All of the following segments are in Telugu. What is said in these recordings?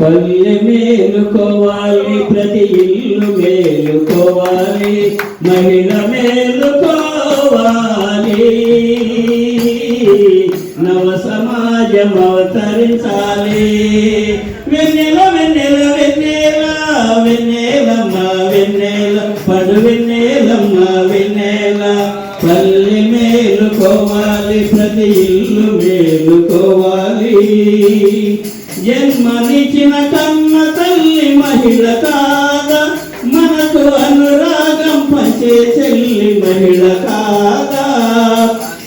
పల్లె మేలుకోవాలి ప్రతి ఇల్లు మేలుకోవాలి మహిళ మేలుకోవాలి. నవ సమాజం అవతరించాలి. వెన్నెల వెన్నెల వెన్నెల వెన్నెలమ్మ వెన్నెల పడు వెన్నెలమ్మ వెన్నెల. పల్లె మేలుకోవాలి ప్రతి ఇల్లు మేలుకోవాలి. జన్మనిచ్చిన కన్న తల్లి మహిళ కాదా? మనకు అనురాగం పంచే చెల్లి మహిళ కాదా?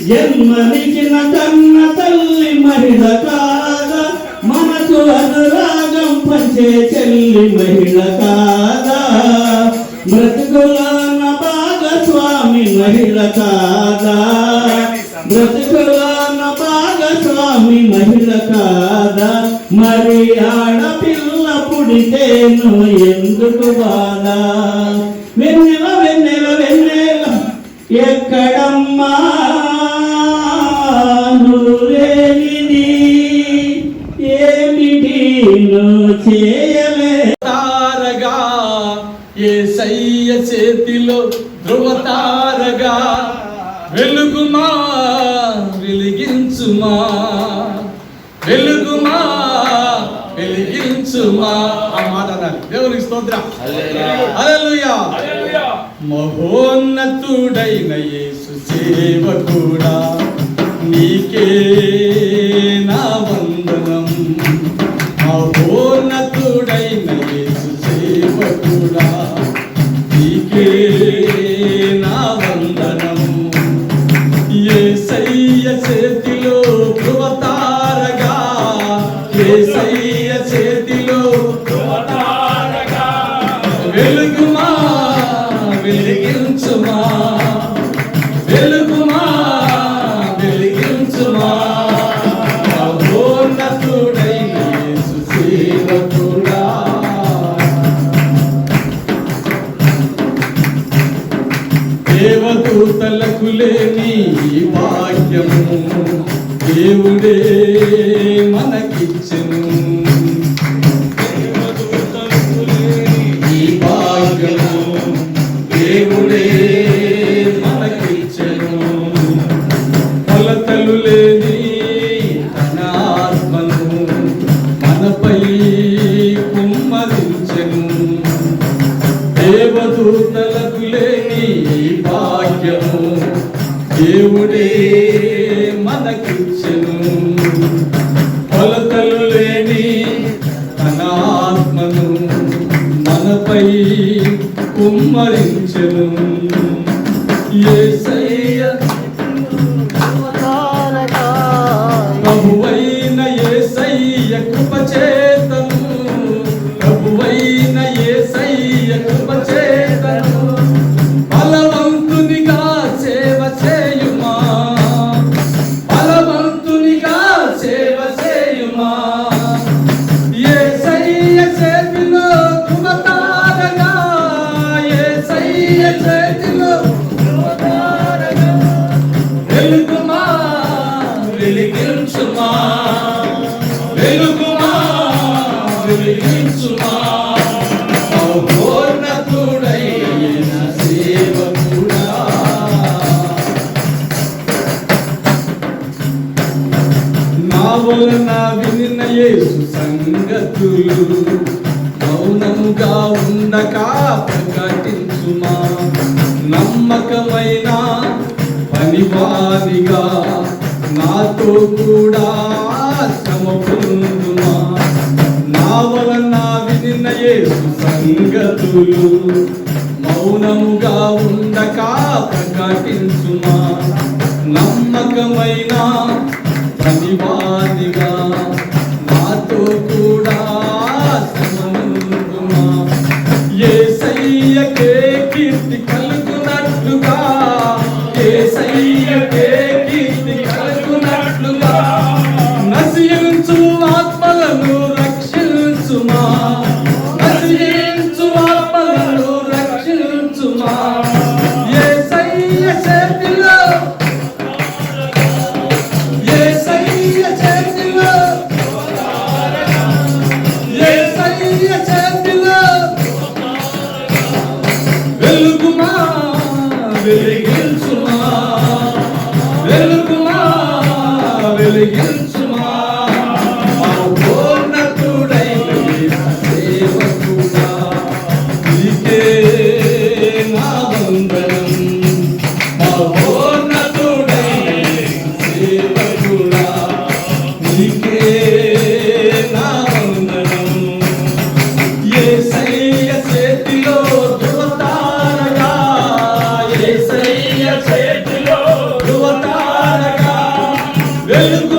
జన్మనిచ్చిన కన్న తల్లి మహిళ కాదా? మనకు అనురాగం పంచే చెల్లి మహిళ కాదా? బ్రతుకులాన భాగస్వామి మహిళ కాదా? బ్రతుకులాన భాగస్వామి మహిళ కాదా? మరి ఆడపిల్ల పుడితేను ఎందుకు బాధ? వెన్నెల వెన్నెల వెన్నెల ఎక్కడమ్మా? నువ్వులేనిది ఏమిటి? నువ్వు చేయలే. తారగా ఏ సయ్య చేతిలో ధ్రువతారగా వెలుగుమా వెలిగించుమా వెలుగుమా వెలిగించుమా. ఆ మాట అనాలి దేవునికి స్తోత్రం. హల్లెలూయా. మహోన్నతుడైన యేసు సేవకుడా నీకే నా వందనం. మహోన్నతుడైన యేసు సేవకుడా నీకే వెలుగుమా వెలిగించుమా. వెలుగుమా వెలిగించుమా. దేవదూతలకు లేని ఈ దేవుడే మనకిచ్చెను. కుమ్మరించెను చేతిలో కృపతారగా వెలుగుమా వెలిగించుమా. వెలుగుమా వెలిగించుమా. మహోన్నతుడైన సేవకుడా. నా వలన వినిన యేసు సంగతులు మౌనముగా ఉండక ప్రకటించుమా నమ్మకమైన పనివారిగా నాతో కూడా శ్రమ నా వలన వినిన సంగతులు మౌనముగా ఉండక ప్రకటించుమా. నమ్మకమైన పనివారిగా నాతో కూడా వెలిగించుమా వెలుగుమా వెలిగించు వెలుగుమా